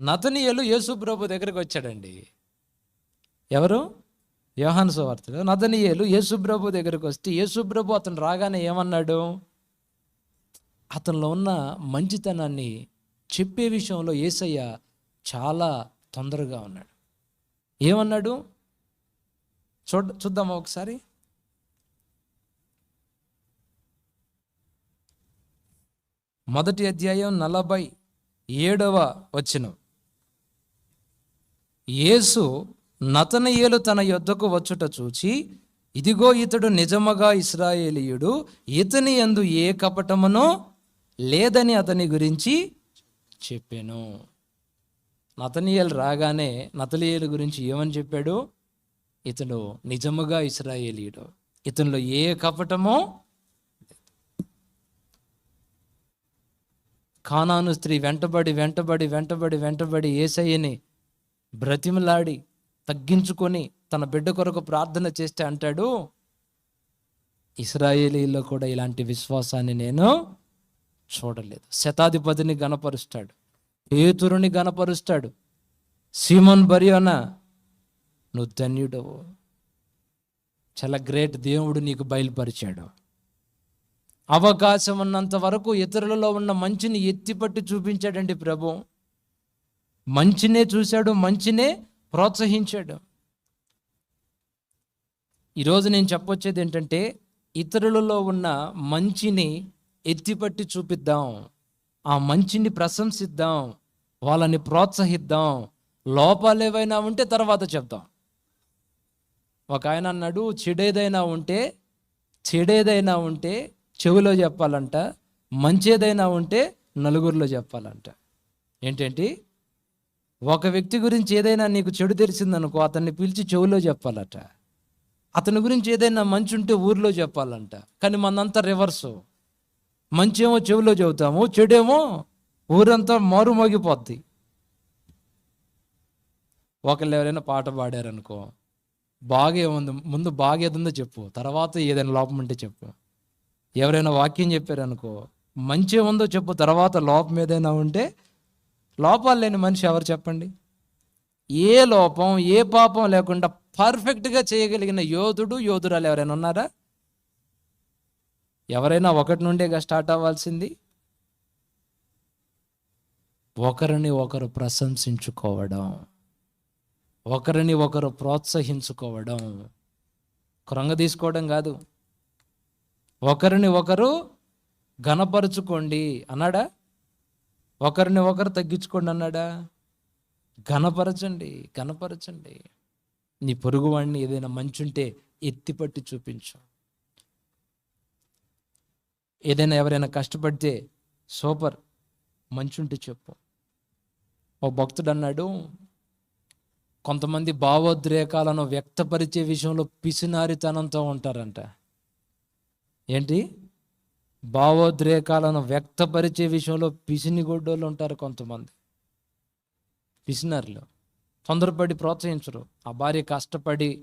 నతనీయులు యేసు ప్రభు దగ్గరికి వచ్చాడండి. ఎవరు? యోహాను సువార్తలు నతనీయులు యేసు ప్రభు దగ్గరికి వస్తే యేసు ప్రభు అతను రాగానే ఏమన్నాడు? అతనిలో ఉన్న మంచితనాన్ని చెప్పే విషయంలో ఏసయ్య చాలా తొందరగా ఉన్నాడు. ఏమన్నాడు? చూడ చూద్దామా ఒకసారి? మొదటి అధ్యాయం నలభై ఏడవ వచ్చినం యేసు నతనయేలు తన యొద్దకు వచ్చుట చూచి ఇదిగో ఇతడు నిజముగా ఇస్రాయేలీయుడు ఇతని యందు ఏ కపటమునో లేదని అతని గురించి చెప్పాను. నతనీయులు రాగానే నతనీయుల గురించి ఏమని చెప్పాడు? ఇతడు నిజముగా ఇస్రాయేలీయుడు ఇతనిలో ఏ కపటమో కానాను స్త్రీ వెంటబడి వెంటబడి వెంటబడి వెంటబడి ఏసయ్యని బ్రతిమలాడి తగ్గించుకొని తన బిడ్డ కొరకు ప్రార్థన చేస్తే అంటాడు ఇస్రాయేలీలో కూడా ఇలాంటి విశ్వాసాన్ని నేను చూడలేదు. శతాధిపతిని గణపరుస్తాడు పేతురుని గణపరుస్తాడు సీమన్ బరియోన నువ్వు ధన్యుడవు. చాలా గ్రేట్ దేవుడు నీకు బయలుపరిచాడు. అవకాశం ఉన్నంత వరకు ఇతరులలో ఉన్న మంచిని ఎత్తిపట్టి చూపించాడండి ప్రభు. మంచినే చూశాడు మంచినే ప్రోత్సహించాడు. ఈరోజు నేను చెప్పొచ్చేది ఏంటంటే ఇతరులలో ఉన్న మంచిని ఎత్తిపట్టి చూపిద్దాం ఆ మంచిని ప్రశంసిద్దాం వాళ్ళని ప్రోత్సహిద్దాం లోపాలు ఏవైనా ఉంటే తర్వాత చెప్దాం. ఒక ఆయన అన్నాడు చెడేదైనా ఉంటే చెడేదైనా ఉంటే చెవిలో చెప్పాలంట మంచేదైనా ఉంటే నలుగురిలో చెప్పాలంట. ఏంటంటే? ఒక వ్యక్తి గురించి ఏదైనా నీకు చెడు తెలిసిందనుకో అతన్ని పిలిచి చెవిలో చెప్పాలట. అతని గురించి ఏదైనా మంచి ఉంటే ఊర్లో చెప్పాలంట. కానీ మనంతా రివర్సు. మంచేమో చెవిలో చెబుతాము చెడేమో ఊరంతా మారుమోగిపోద్ది. ఒకళ్ళు ఎవరైనా పాట పాడారనుకో బాగా ఏముంది ముందు బాగా ఏదుందో చెప్పు తర్వాత ఏదైనా లోపం ఉంటే చెప్పు. ఎవరైనా వాక్యం చెప్పారనుకో మంచి ఉందో చెప్పు తర్వాత లోపం ఏదైనా ఉంటే లోపాలు లేని మనిషి ఎవరు చెప్పండి? ఏ లోపం ఏ పాపం లేకుండా పర్ఫెక్ట్గా చేయగలిగిన యోధుడు యోధురాలు ఎవరైనా ఉన్నారా? ఎవరైనా ఒకటి నుండేగా స్టార్ట్ అవ్వాల్సింది? ఒకరిని ఒకరు ప్రశంసించుకోవడం ఒకరిని ఒకరు ప్రోత్సహించుకోవడం క్రొంగ తీసుకోవడం కాదు. ఒకరిని ఒకరు ఘనపరుచుకోండి అన్నాడా? ఒకరిని ఒకరు తగ్గించుకోండి అన్నాడా? ఘనపరచండి ఘనపరచండి నీ పొరుగువాడిని ఏదైనా మంచుంటే ఎత్తిపట్టి చూపించు. ఏదైనా ఎవరైనా కష్టపడితే సూపర్ మంచుంటే చెప్పు. ఓ భక్తుడు అన్నాడు కొంతమంది భావోద్రేకాలను వ్యక్తపరిచే విషయంలో పిసినారితనంతో ఉంటారంట. ఏంటి? భావోద్రేకాలను వ్యక్తపరిచే విషయంలో పిసినిగొడ్డోళ్ళు ఉంటారు కొంతమంది. పిసినర్లు. తొందరపడి ప్రోత్సహించరు. ఆ భార్య కష్టపడి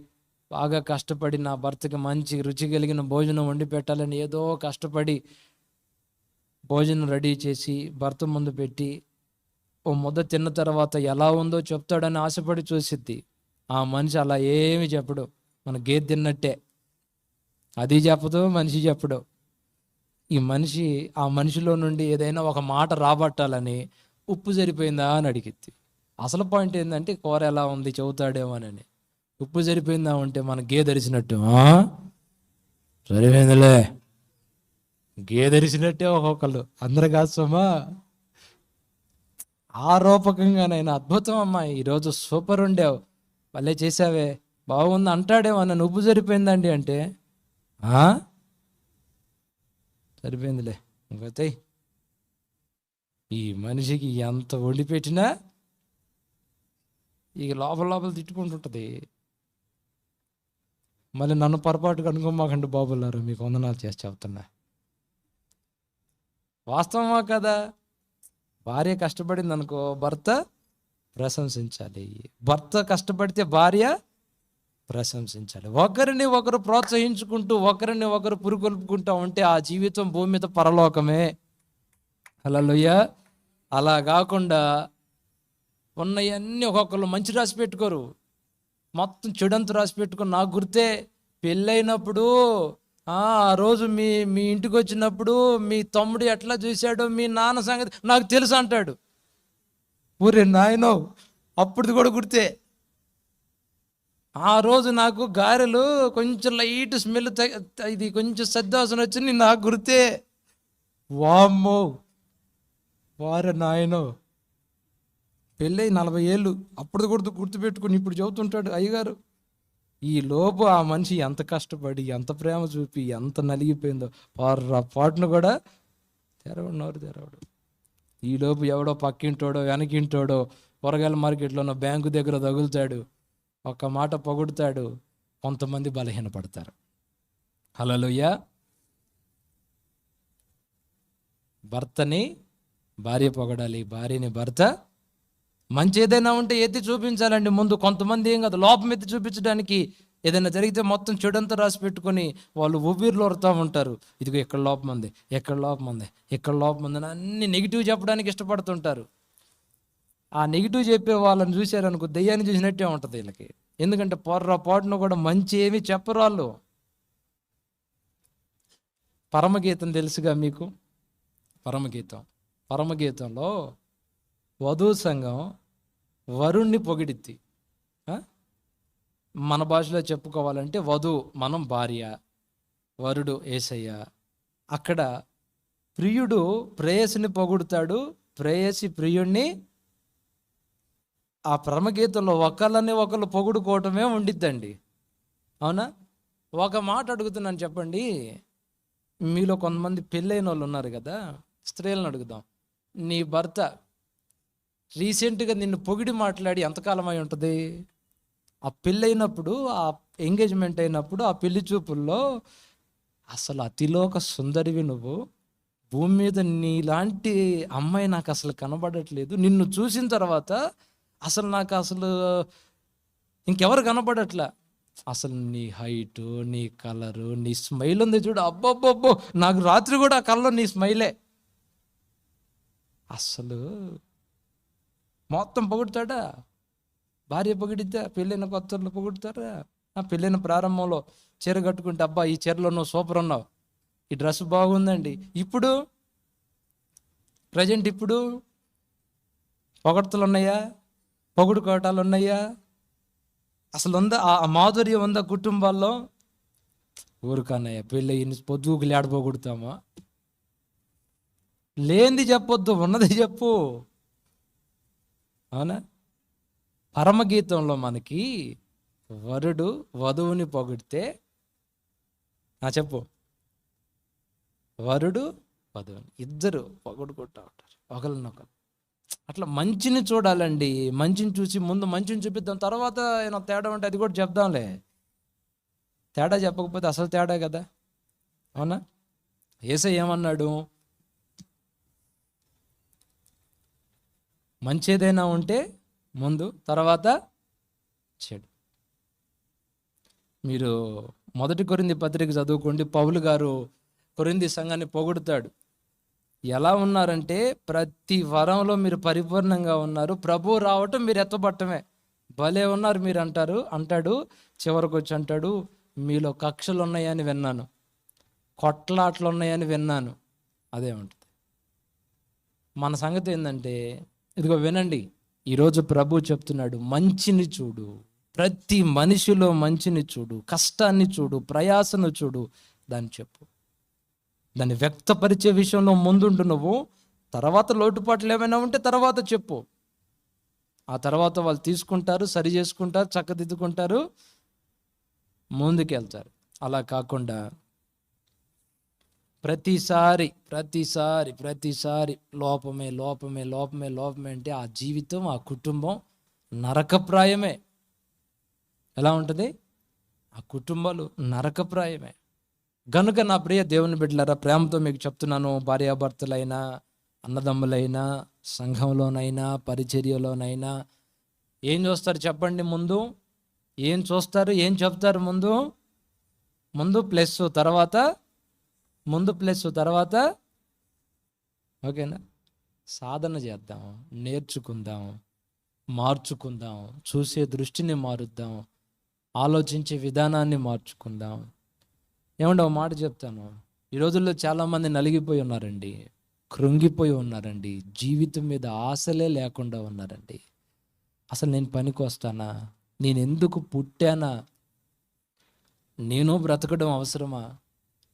బాగా కష్టపడి నా భర్తకి మంచి రుచి కలిగిన భోజనం వండి పెట్టాలని ఏదో కష్టపడి భోజనం రెడీ చేసి భర్త ముందు పెట్టి ఓ ముద్ద తిన్న తర్వాత ఎలా ఉందో చెప్తాడని ఆశపడి చూసిద్ది. ఆ మనిషి అలా ఏమి చెప్పడు. మన గేదె తిన్నట్టే. అది చెప్పదు మనిషి చెప్పడు. ఈ మనిషి ఆ మనిషిలో నుండి ఏదైనా ఒక మాట రాబట్టాలని ఉప్పు సరిపోయిందా అని అడిగిద్ది. అసలు పాయింట్ ఏంటంటే కూర ఎలా ఉంది చెబుతాడేమోనని ఉప్పు సరిపోయిందా ఉంటే మన గే "ఆ? సరిపోయిందిలే. ధరిచినట్టే ఒక్కొక్కళ్ళు. అందరు కాదు సోమా. రూపకంగానైనా అద్భుతం అమ్మా ఈరోజు సూపర్ ఉండేవు. భలే చేసావే బాగుంది అంటాడేమో నన్ను ఉప్పు సరిపోయిందండి అంటే "ఆ? సరిపోయిందిలే. ఇంకోతే ఈ మనిషికి ఎంత వండి ఇక లోపల లోపల తిట్టుకుంటుంటుంది. మళ్ళీ నన్ను పొరపాటుగా అనుకోమాకండి బాబులారు మీకు వందనాలు చేసి చెప్తున్నా. వాస్తవమా కదా? భార్య కష్టపడింది అనుకో భర్త ప్రశంసించాలి. భర్త కష్టపడితే భార్య ప్రశంసించాలి. ఒకరిని ఒకరు ప్రోత్సహించుకుంటూ ఒకరిని ఒకరు పురుగొల్పుకుంటూ ఉంటే ఆ జీవితం భూమి మీద పరలోకమే. హల్లెలూయా. అలా కాకుండా ఉన్నవన్నీ ఒక్కొక్కరు మంచి రాసి పెట్టుకోరు. మొత్తం చెడంతా రాసి పెట్టుకుని నాకు గుర్తే పెళ్ళైనప్పుడు ఆ రోజు మీ మీ ఇంటికి వచ్చినప్పుడు మీ తమ్ముడు ఎట్లా చూశాడో మీ నాన్న సంగతి నాకు తెలుసు అంటాడు. ఊరే నాయనో అప్పుడు కూడా గుర్తే. ఆ రోజు నాకు గారెలు కొంచెం లైట్ స్మెల్ ఇది కొంచెం సద్దాసన వచ్చింది నాకు గుర్తే. వామ్మో. వారే నాయనో. పెళ్ళై నలభై ఏళ్ళు. అప్పుడు కూడా గుర్తుపెట్టుకుని ఇప్పుడు చెబుతుంటాడు అయ్యగారు. ఈ లోపు ఆ మనిషి ఎంత కష్టపడి ఎంత ప్రేమ చూపి ఎంత నలిగిపోయిందో. పార్ర పాటను కూడా తెరవడు తెరవడు. ఈ లోపు ఎవడో పక్కింటోడో వెనకింటోడో కూరగాయల మార్కెట్లోనో బ్యాంకు దగ్గర తగులుతాడు. ఒక మాట పొగుడుతాడు కొంతమంది బలహీనపడతారు. హలోయ భర్తని భార్య పొగడాలి భార్యని భర్త. మంచి ఏదైనా ఉంటే ఎత్తి చూపించాలండి ముందు కొంతమంది ఏం కాదు లోపం ఎత్తి చూపించడానికి ఏదైనా జరిగితే మొత్తం చెడంతా రాసి పెట్టుకొని వాళ్ళు ఊపిరిలో ఉంటారు. ఇదిగో ఎక్కడ లోపం ఉంది ఎక్కడ లోపం ఉంది ఎక్కడ లోపం ఉంది అని అన్ని నెగిటివ్ చెప్పడానికి ఇష్టపడుతుంటారు. ఆ నెగిటివ్ చెప్పే వాళ్ళని చూశారనుకో దెయ్యాన్ని చూసినట్టే ఉంటుంది వీళ్ళకి. ఎందుకంటే పొర్ర పాటును కూడా మంచి ఏమీ చెప్పరు వాళ్ళు. పరమగీతం తెలుసుగా మీకు? పరమగీతం. పరమగీతంలో వధువు సంఘం వరుణ్ణి పొగిడిద్ది. మన భాషలో చెప్పుకోవాలంటే వధువు మనం భార్య వరుడు ఏసయ్య. అక్కడ ప్రియుడు ప్రేయసిని పొగుడుతాడు ప్రేయసి ప్రియుణ్ణి ఆ పరమగీతంలో ఒకళ్ళని ఒకళ్ళు పొగుడుకోవటమే ఉండిద్దండి. అవునా? ఒక మాట అడుగుతున్నాను చెప్పండి. మీలో కొంతమంది పెళ్ళైన వాళ్ళు ఉన్నారు కదా స్త్రీలను అడుగుదాం. నీ భర్త రీసెంట్గా నిన్ను పొగిడి మాట్లాడి ఎంతకాలం అయి ఉంటుంది? ఆ పెళ్ళైనప్పుడు ఆ ఎంగేజ్మెంట్ అయినప్పుడు ఆ పెళ్ళి చూపుల్లో అసలు అతిలోక సుందరివి నువ్వు. భూమి మీద నీలాంటి అమ్మాయి నాకు అసలు కనబడట్లేదు. నిన్ను చూసిన తర్వాత అసలు నాకు అసలు ఇంకెవరు కనపడట్లా? అసలు నీ హైటు నీ కలరు నీ స్మైల్ ఉంది చూడు. అబ్బబ్బబ్బో నాకు రాత్రి కూడా ఆ కళ్ళలో నీ స్మైలే అసలు మొత్తం పొగుడతాడా? భార్య పొగిడిద్దా? పెళ్ళైన కొత్తలు పొగుడతారా? నా పెళ్ళైన ప్రారంభంలో చీర కట్టుకుంటే అబ్బా ఈ చీరలో నువ్వు సూపర్ ఉన్నావు. ఈ డ్రెస్ బాగుందండి. ఇప్పుడు ప్రజెంట్ ఇప్పుడు పొగడ్తలు ఉన్నాయా? పొగుడు కోటాలు ఉన్నాయా? అసలు ఉందా ఆ మాధుర్యం ఉందా కుటుంబాల్లో ఊరికన్నయ్య పెళ్ళి ఇన్ని పొద్దుకు ఆడిపోగొడతామా లేనిది చెప్పొద్దు ఉన్నది చెప్పు. అవునా? పరమగీతంలో మనకి వరుడు వధువుని పొగిడితే ఆ చెప్పు. వరుడు వధువుని ఇద్దరు పొగడుకుంటా ఉంటారు ఒకరినొకరు అట్లా మంచిని చూడాలండి. మంచిని చూసి ముందు మంచిని చూపిద్దాం. తర్వాత ఏమైనా తేడా ఉంటే అది కూడా చెప్దాంలే. తేడా చెప్పకపోతే అసలు తేడా కదా. అవునా? ఏసై ఏమన్నాడు? మంచి ఏదైనా ఉంటే ముందు తర్వాత చెడు. మీరు మొదటి కొరింది పత్రిక చదువుకోండి. పౌలు గారు కొరింది సంఘాన్ని పొగుడుతాడు. ఎలా ఉన్నారంటే ప్రతి వరంలో మీరు పరిపూర్ణంగా ఉన్నారు. ప్రభు రావటం మీరు ఎత్తబట్టమే. భలే ఉన్నారు మీరు అంటారు అంటాడు చివరికి వచ్చి అంటాడు మీలో కక్షలు ఉన్నాయని విన్నాను. కొట్లాట్లు ఉన్నాయని విన్నాను. అదే ఉంటుంది. మన సంగతి ఏంటంటే ఇదిగో వినండి ఈరోజు ప్రభు చెప్తున్నాడు మంచిని చూడు. ప్రతి మనిషిలో మంచిని చూడు. కష్టాన్ని చూడు. ప్రయాసను చూడు. దాన్ని చెప్పు. దాన్ని వ్యక్తపరిచే విషయంలో ముందుండు నువ్వు. తర్వాత లోటుపాట్లు ఏమైనా ఉంటే తర్వాత చెప్పు. ఆ తర్వాత వాళ్ళు తీసుకుంటారు సరి చేసుకుంటారు చక్కదిద్దుకుంటారు ముందుకెళ్తారు. అలా కాకుండా ప్రతిసారి ప్రతిసారి ప్రతిసారి లోపమే లోపమే లోపమే లోపమే అంటే ఆ జీవితం ఆ కుటుంబం నరకప్రాయమే. ఎలా ఉంటుంది? ఆ కుటుంబాలు నరకప్రాయమే. గనుక నా ప్రియ దేవుని బిడ్డలారా ప్రేమతో మీకు చెప్తున్నాను భార్యాభర్తలైనా అన్నదమ్ములైనా సంఘంలోనైనా పరిచర్యలోనైనా ఏం చూస్తారు చెప్పండి ముందు? ఏం చూస్తారు ఏం చెప్తారు ముందు? ముందు ప్లస్ తర్వాత? ముందు ప్లస్ తర్వాత? ఓకేనా? సాధన చేద్దాం నేర్చుకుందాం మార్చుకుందాం చూసే దృష్టిని మారుద్దాం ఆలోచించే విధానాన్ని మార్చుకుందాం. ఏమంటే ఒక మాట చెప్తాను. ఈ రోజుల్లో చాలామంది నలిగిపోయి ఉన్నారండి. కృంగిపోయి ఉన్నారండి. జీవితం మీద ఆశలే లేకుండా ఉన్నారండి. అసలు నేను పనికి వస్తానా నేను ఎందుకు పుట్టానా? నేను బ్రతకడం అవసరమా?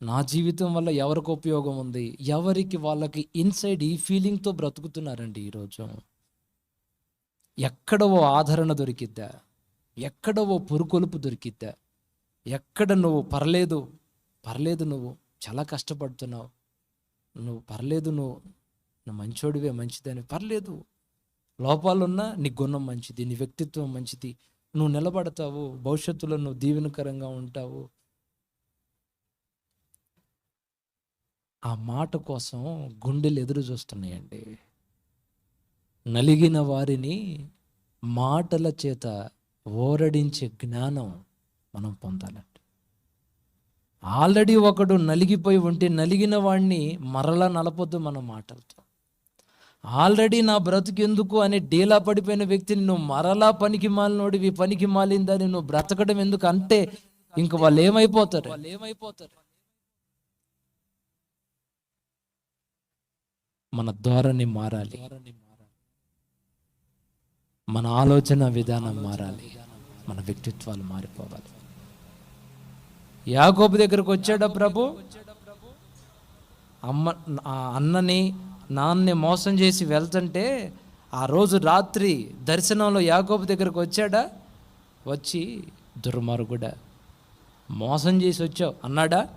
నా జీవితం వల్ల ఎవరికి ఉపయోగం ఉంది? ఎవరికి వాళ్ళకి ఇన్సైడ్ ఈ ఫీలింగ్తో బ్రతుకుతున్నారండి ఈరోజు ఎక్కడ ఓ ఆదరణ దొరికిద్దా? ఎక్కడ ఓ పురుకొలుపు దొరికిద్దా? ఎక్కడ నువ్వు పర్లేదు పర్లేదు నువ్వు చాలా కష్టపడుతున్నావు. నువ్వు పర్లేదు నువ్వు నువ్వు మంచోడివే మంచిదని. పర్లేదు. లోపాలున్నా నీ గుణం మంచిది నీ వ్యక్తిత్వం మంచిది. నువ్వు నిలబడతావు భవిష్యత్తులో నువ్వు దీవెనకరంగా ఉంటావు. ఆ మాట కోసం గుండెలు ఎదురు చూస్తున్నాయండి. నలిగిన వారిని మాటల చేత ఓరడించే జ్ఞానం మనం పొందాలండి. ఆల్రెడీ ఒకడు నలిగిపోయి ఉంటే నలిగిన వాడిని మరలా నలపొద్దు మన మాటలతో ఆల్రెడీ నా బ్రతుకు ఎందుకు అని డీలా పడిపోయిన వ్యక్తిని నువ్వు మరలా పనికి మాలినోడివి పనికి మాలిందని నువ్వు బ్రతకడం ఎందుకు? అంటే ఇంక వాళ్ళు ఏమైపోతారు? వాళ్ళు ఏమైపోతారు? మన ధోరణి మారాలి. మన ఆలోచన విధానం మారాలి. మన వ్యక్తిత్వాలు మారిపోవాలి. యాకోబు దగ్గరకు వచ్చాడా ప్రభు? అమ్మ ఆ అన్నని నాన్నని మోసం చేసి వెళ్తుంటే ఆ రోజు రాత్రి దర్శనంలో యాకోబు దగ్గరకు వచ్చాడా? వచ్చి దుర్మార్గుడా మోసం చేసి వచ్చావు. అన్నాడా?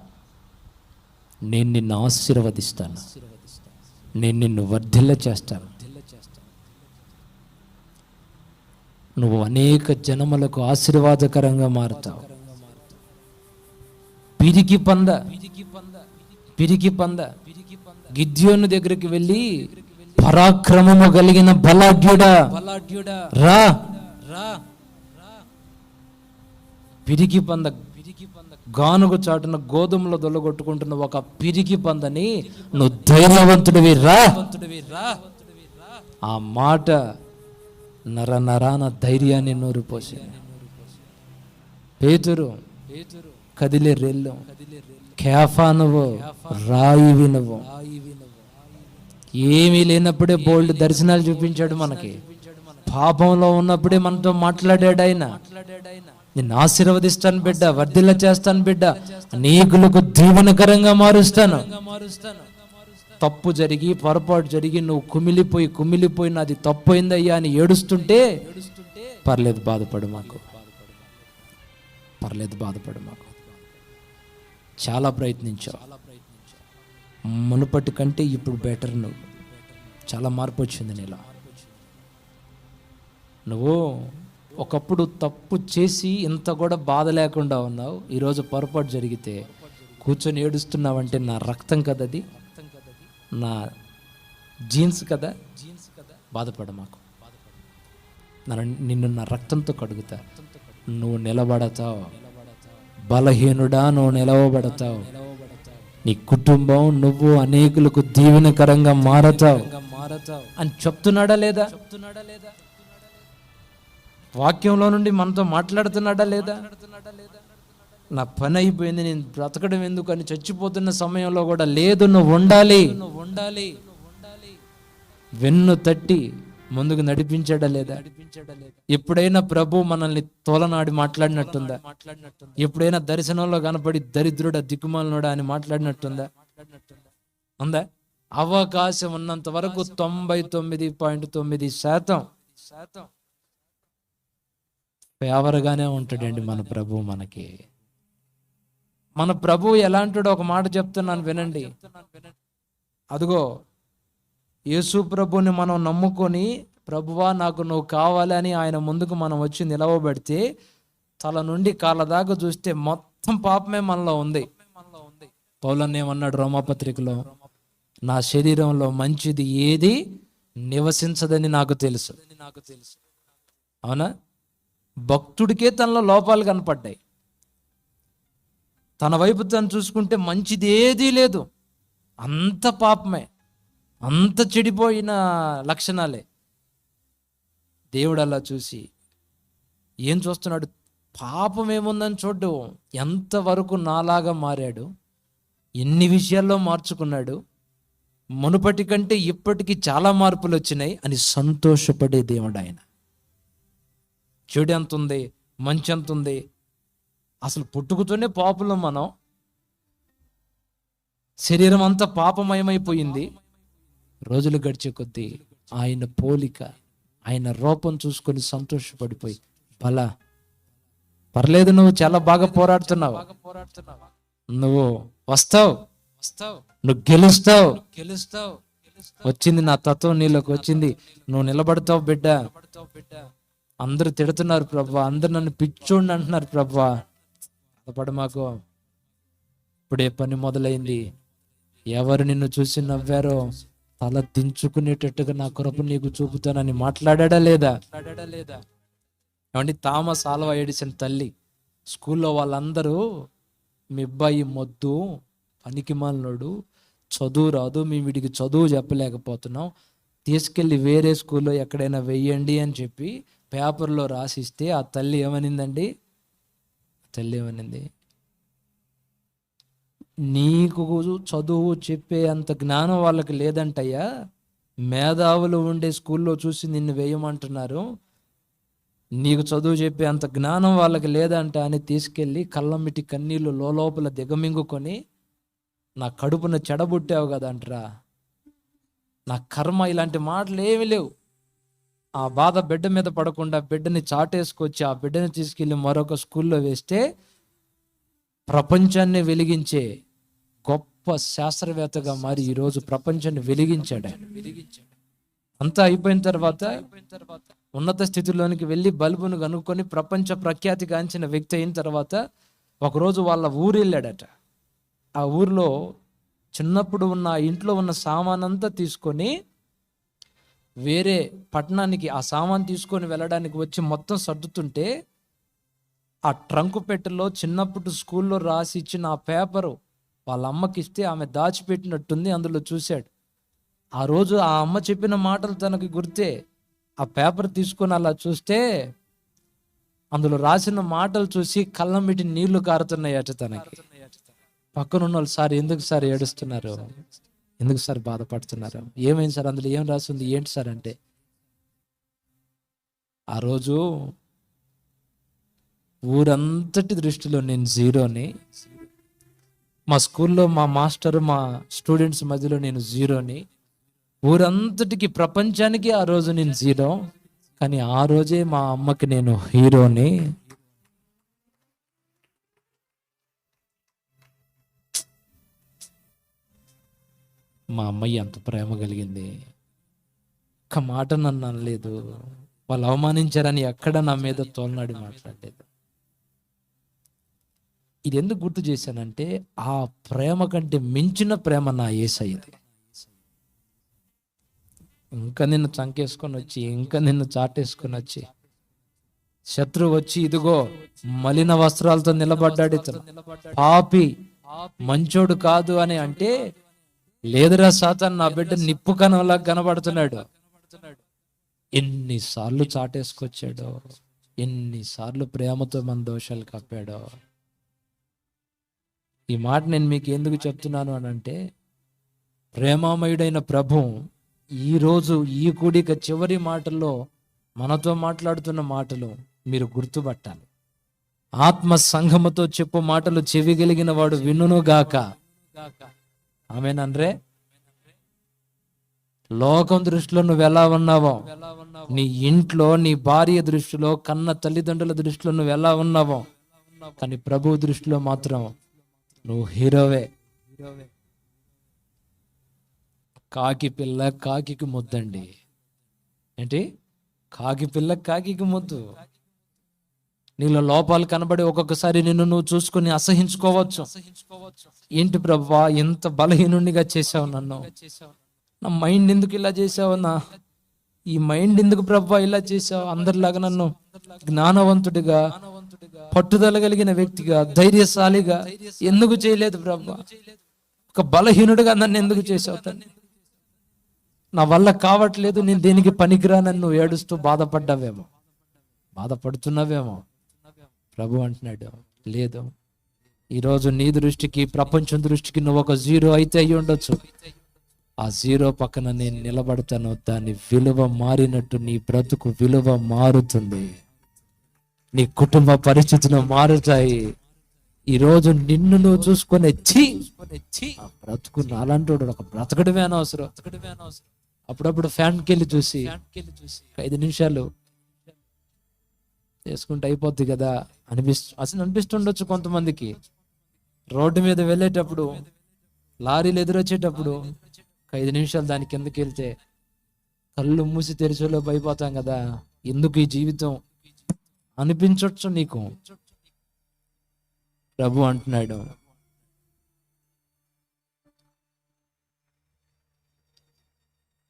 నేను నిన్ను ఆశీర్వదిస్తాను. నేను నిన్ను వర్ధిల్ల చేస్తాను. నువ్వు అనేక జనములకు ఆశీర్వాదకరంగా మారుతావు. పిరికి పంద పిరికి పంద. గిద్యోను దగ్గరికి వెళ్ళి పరాక్రమము కలిగిన బలాఢ్యుడా రా. రా పిరికి పంద గానుగు చాటున గోధుమలో దొల్లగొట్టుకుంటున్న ఒక పిరికి పందని నువ్వు ధైర్యవంతుడివి రా. ఆ మాట నర నరాన ధైర్యాన్ని నూరిపోసి పేతురు కదిలే రెల్లు కేఫా నువ్వు రాయివి నువ్వు ఏమీ లేనప్పుడే బోల్డ్ దర్శనాలు చూపించాడు మనకి. పాపంలో ఉన్నప్పుడే మనతో మాట్లాడాడు ఆయన. నేను ఆశీర్వదిస్తాను బిడ్డ వర్ధిల్ల చేస్తాను బిడ్డ. అనేకులకు దీవనకరంగా మారుస్తాను. తప్పు జరిగి పొరపాటు జరిగి నువ్వు కుమిలిపోయి కుమిలిపోయి నాది తప్పు అయిందయ్యా అని ఏడుస్తుంటే పర్లేదు బాధపడు మాకు. పర్లేదు బాధపడు మాకు. చాలా ప్రయత్నించావు. మునుపటి కంటే ఇప్పుడు బెటర్ నువ్వు. చాలా మార్పు వచ్చింది నీలో. నువ్వు ఒకప్పుడు తప్పు చేసి ఇంత కూడా బాధ లేకుండా ఉన్నావు. ఈరోజు పొరపాటు జరిగితే కూర్చొని ఏడుస్తున్నావంటే నా రక్తం కదా అది? నా జీన్స్ కదా? జీన్స్ కదా బాధపడ మాకు నన్ను నిన్ను నా రక్తంతో కడుగుతా. నువ్వు నిలబడతావు. బలహీనుడా నువ్వు నిలవబడతావు. నీ కుటుంబం నువ్వు అనేకులకు దీవెనకరంగా మారతావు. అని చెప్తున్నాడా లేదా? చెప్తున్నాడా లేదా వాక్యంలో నుండి మనతో మాట్లాడుతున్నాడా లేదా? నా పని అయిపోయింది నేను బ్రతకడం ఎందుకు అని చచ్చిపోతున్న సమయంలో కూడా లేదు నువ్వు ఉండాలి నువ్వు ఉండాలి. వెన్ను తట్టి ముందుకు నడిపించడా లేదా? ఎప్పుడైనా ప్రభు మనల్ని తోలనాడి మాట్లాడినట్టుందా? ఎప్పుడైనా దర్శనంలో కనపడి దరిద్రుడా దిక్కుమాలనుడా అని మాట్లాడినట్టుందా? ఉందా? అవకాశం ఉన్నంత వరకు తొంభై తొమ్మిది పాయింట్ తొమ్మిది శాతం శాతం ఫేవర్గానే ఉంటాడండి మన ప్రభు మనకి. మన ప్రభు ఎలాంటిడో ఒక మాట చెప్తున్నాను వినండి. అదిగో యేసు ప్రభుని మనం నమ్ముకొని ప్రభువా నాకు నువ్వు కావాలని ఆయన ముందుకు మనం వచ్చి నిలవబెడితే తల నుండి కాళ్ళ దాకా చూస్తే మొత్తం పాపమే మనలో ఉంది. పౌలన్ ఏమన్నాడు రోమాపత్రికలో? నా శరీరంలో మంచిది ఏది నివసించదని నాకు తెలుసు నాకు తెలుసు. అవునా? భక్తుడికే తనలో లోపాలు కనపడ్డాయి. తన వైపు తను చూసుకుంటే మంచిది ఏదీ లేదు. అంత పాపమే. అంత చెడిపోయిన లక్షణాలే. దేవుడు అలా చూసి ఏం చూస్తున్నాడు? పాపం ఏముందని చూడ్డు. ఎంతవరకు నాలాగా మారాడు? ఎన్ని విషయాల్లో మార్చుకున్నాడు? మునుపటి కంటే ఇప్పటికీ చాలా మార్పులు వచ్చినాయి అని సంతోషపడే దేవుడు ఆయన చెడు ఎంత ఉంది? మంచి ఎంత ఉంది? అసలు పుట్టుకుతూనే పాపులం మనం. శరీరం అంతా పాపమయమైపోయింది. రోజులు గడిచే కొద్దీ ఆయన పోలిక ఆయన రూపం చూసుకొని సంతోషపడిపోయి బల పర్లేదు నువ్వు చాలా బాగా పోరాడుతున్నావు. నువ్వు వస్తావు. వస్తావు నువ్వు గెలుస్తావు. గెలుస్తావు వచ్చింది నా తత్వం నీలోకి వచ్చింది. నువ్వు నిలబడతావు బిడ్డ. అందరూ తిడుతున్నారు ప్రభా. అందరు నన్ను పిచ్చోండి అంటున్నారు ప్రభా. పడ మాకు ఇప్పుడే పని మొదలైంది. ఎవరు నిన్ను చూసి నవ్వారో తల దించుకునేటట్టుగా నా కృప నీకు చూపుతానని మాట్లాడా లేదా? లేదా ఏమండి థామస్ ఆల్వా ఎడిసన్ తల్లి స్కూల్లో వాళ్ళందరూ మీ అబ్బాయి మొద్దు పనికి మాలినోడు చదువు రాదు మేము వీడికి చదువు చెప్పలేకపోతున్నాం తీసుకెళ్ళి వేరే స్కూల్లో ఎక్కడైనా వెయ్యండి అని చెప్పి పేపర్లో రాసిస్తే ఆ తల్లి ఏమనిందండి? తల్లి ఏమనింది? నీకు చదువు చెప్పే అంత జ్ఞానం వాళ్ళకి లేదంటయ్యా. మేధావులు ఉండే స్కూల్లో చూసి నిన్ను వేయమంటున్నారు. నీకు చదువు చెప్పే అంత జ్ఞానం వాళ్ళకి లేదంట అని తీసుకెళ్ళి కళ్ళమిటి కన్నీళ్ళు లోపల దిగమింగుకొని నా కడుపున చెడబుట్టావు కదంటరా నా కర్మ ఇలాంటి మాటలు ఏమి లేవు. ఆ బాధ బిడ్డ మీద పడకుండా బిడ్డని చాటేసుకొచ్చి ఆ బిడ్డని తీసుకెళ్ళి మరొక స్కూల్లో వేస్తే ప్రపంచాన్ని వెలిగించే గొప్ప శాస్త్రవేత్తగా మారి ఈరోజు ప్రపంచాన్ని వెలిగించాడు ఆయన. వెలిగించాడు అంతా అయిపోయిన తర్వాత ఉన్నత స్థితిలోనికి వెళ్ళి బల్బును కనుక్కొని ప్రపంచ ప్రఖ్యాతి గాంచిన వ్యక్తి అయిన తర్వాత ఒకరోజు వాళ్ళ ఊరు వెళ్ళాడట ఆ ఊర్లో చిన్నప్పుడు ఉన్న ఇంట్లో ఉన్న సామాన్ అంతా తీసుకొని వేరే పట్టణానికి ఆ సామాన్ తీసుకొని వెళ్ళడానికి వచ్చి మొత్తం సర్దుతుంటే ఆ ట్రంక్ పెట్టెలో చిన్నప్పుడు స్కూల్లో రాసి ఇచ్చిన ఆ పేపరు వాళ్ళ అమ్మకి ఇస్తే ఆమె దాచిపెట్టినట్టుంది అందులో చూశాడు. ఆ రోజు ఆ అమ్మ చెప్పిన మాటలు తనకి గుర్తే ఆ పేపర్ తీసుకొని అలా చూస్తే అందులో రాసిన మాటలు చూసి కళ్ళమిటి నీళ్ళు కారుతున్నాయట తనకి. పక్కన ఉన్న వాళ్ళు సార్ ఎందుకు సార్ ఏడుస్తున్నారు? ఎందుకు సార్ బాధపడుతున్నారు? ఏమైంది సార్? అందులో ఏం రాసింది? ఏంటి సార్? అంటే ఆ రోజు ఊరంతటి దృష్టిలో నేను జీరోని మా స్కూల్లో మా మాస్టర్ మా స్టూడెంట్స్ మధ్యలో నేను జీరోని. ఊరంతటికి ప్రపంచానికి ఆ రోజు నేను జీరో. కానీ ఆ రోజే మా అమ్మకి నేను హీరోని. మా అమ్మయ్య ఎంత ప్రేమ కలిగింది. ఒక్క మాట నన్ను అనలేదు. వాళ్ళు అవమానించారని ఎక్కడ నా మీద తోలనాడి మాట్లాడలేదు. ఇది ఎందుకు గుర్తు చేశానంటే ఆ ప్రేమ కంటే మించిన ప్రేమ నా ఏసయ్యది. ఇంకా నిన్ను చంకేసుకొని వచ్చి ఇంకా నిన్ను చాటేసుకొని వచ్చి శత్రువు వచ్చి ఇదిగో మలిన వస్త్రాలతో నిలబడ్డాడు ఇతను. పాపి మంచోడు కాదు అని అంటే లేదురా సాతాన్ నా బిడ్డ నిప్పు కనంలా కనబడుతున్నాడు. ఎన్నిసార్లు చాటేసుకొచ్చాడో ఎన్నిసార్లు ప్రేమతో మన దోషాలు కప్పాడో. ఈ మాట నేను మీకు ఎందుకు చెప్తున్నాను అని అంటే ప్రేమామయుడైన ప్రభు ఈరోజు ఈ కూడిక చివరి మాటల్లో మనతో మాట్లాడుతున్న మాటలు మీరు గుర్తుపట్టాలి. ఆత్మ సంఘముతో చెప్పు మాటలు చెవిగలిగిన వాడు వినుగాక ఆమెనన్రే? లోకం దృష్టిలో నువ్వు ఎలా ఉన్నావో నీ ఇంట్లో నీ భార్య దృష్టిలో కన్న తల్లిదండ్రుల దృష్టిలో నువ్వు ఎలా ఉన్నావో కానీ ప్రభు దృష్టిలో మాత్రం నువ్వు హీరోవే. కాకి పిల్ల కాకికి ముద్దండి. ఏంటి? కాకి పిల్ల కాకికి ముద్దు. నీలో లోపాలు కనబడి ఒక్కొక్కసారి నిన్ను నువ్వు చూసుకుని అసహించుకోవచ్చు. ఏంటి ప్రభా ఎంత బలహీనునిగా చేసావు నన్ను? నా మైండ్ ఎందుకు ఇలా చేసావు నా ఈ మైండ్ ఎందుకు ప్రభా ఇలా చేసావు అందరిలాగా నన్ను జ్ఞానవంతుడిగా పట్టుదల కలిగిన వ్యక్తిగా ధైర్యశాలిగా ఎందుకు చేయలేదు ప్రభా? ఒక బలహీనుడిగా నన్ను ఎందుకు చేసావు నా వల్ల కావట్లేదు నేను దేనికి పనికిరా నన్ను ఏడుస్తూ బాధపడ్డావేమో. బాధపడుతున్నావేమో. ప్రభు అంటున్నాడు లేదు. ఈరోజు నీ దృష్టికి ప్రపంచం దృష్టికి నువ్వు ఒక జీరో అయితే అయ్యి ఉండొచ్చు ఆ జీరో పక్కన నేను నిలబడతాను దాని విలువ మారినట్టు నీ బ్రతుకు విలువ మారుతుంది. నీ కుటుంబ పరిస్థితులు మారుతాయి. ఈరోజు నిన్ను నువ్వు చూసుకొని ఛీ బ్రతుకు నాలంటూ ఒక బ్రతకడమే అనవసరం. అప్పుడప్పుడు ఫ్యాన్కి వెళ్ళి చూసి ఒక ఐదు నిమిషాలు చేసుకుంటే అయిపోద్ది కదా అనిపిస్తు అసలు అనిపిస్తుండొచ్చు కొంతమందికి. రోడ్డు మీద వెళ్ళేటప్పుడు లారీలు ఎదురొచ్చేటప్పుడు ఒక ఐదు నిమిషాలు దాని కిందకి వెళ్తే కళ్ళు మూసి తెరిచేలో అయిపోతాం కదా. ఎందుకు ఈ జీవితం? అనిపించవచ్చు నీకు? ప్రభు అంటున్నాడు.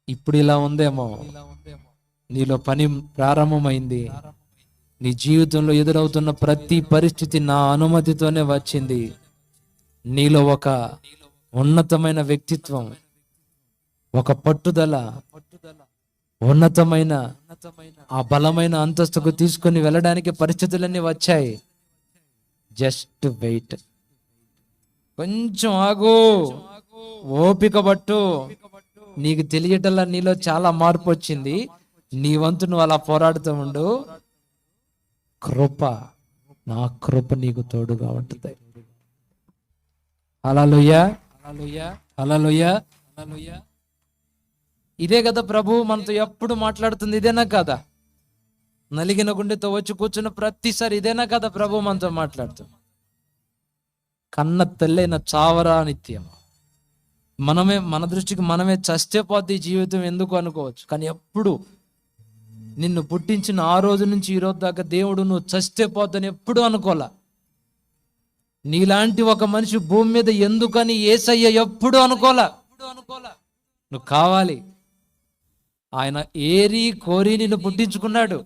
ఇప్పుడు ఇలా ఉందేమో? నీలో పని ప్రారంభమైంది. నీ జీవితంలో ఎదురవుతున్న ప్రతి పరిస్థితి నా అనుమతితోనే వచ్చింది. నీలో ఒక ఉన్నతమైన వ్యక్తిత్వం ఒక పట్టుదల ఉన్నతమైన ఆ బలమైన అంతస్తుకు తీసుకొని వెళ్ళడానికి పరిస్థితులన్నీ వచ్చాయి. Just wait. కొంచెం ఆగు. ఓపిక పట్టు. నీకు తెలియటల్లా నీలో చాలా మార్పు వచ్చింది. నీ వంతు నువ్వు అలా పోరాడుతూ ఉండు. కృప నా కృప నీకు తోడుగా ఉంటుంది. అలలుయ్య అలలుయ్య అలలుయ్య ఇదే కదా ప్రభు మనతో ఎప్పుడు మాట్లాడుతుంది? ఇదేనా కదా? నలిగిన గుండెతో వచ్చి కూర్చున్న ప్రతిసారి ఇదేనా కదా ప్రభు మనతో మాట్లాడుతుంది కన్న తల్లైన చావరా నిత్యం. మనమే మన దృష్టికి మనమే చస్తే పోద్ది జీవితం ఎందుకు అనుకోవచ్చు? కానీ ఎప్పుడు నిన్ను పుట్టించిన ఆ రోజు నుంచి ఈ రోజు దాకా దేవుడు నువ్వు చస్తే పోద్దని ఎప్పుడు అనుకోలా? నీలాంటి ఒక మనిషి భూమి మీద ఎందుకని ఏసయ్య ఎప్పుడు అనుకోలా? నువ్వు కావాలి. ఆయన ఏరి కోరి నిన్ను పుట్టించుకున్నాడు.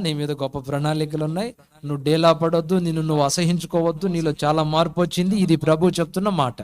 నీ మీద గొప్ప ప్రణాళికలు ఉన్నాయి. నువ్వు డేలా పడొద్దు నిన్ను నువ్వు అసహించుకోవద్దు. నీలో చాలా మార్పు వచ్చింది. ఇది ప్రభు చెప్తున్న మాట.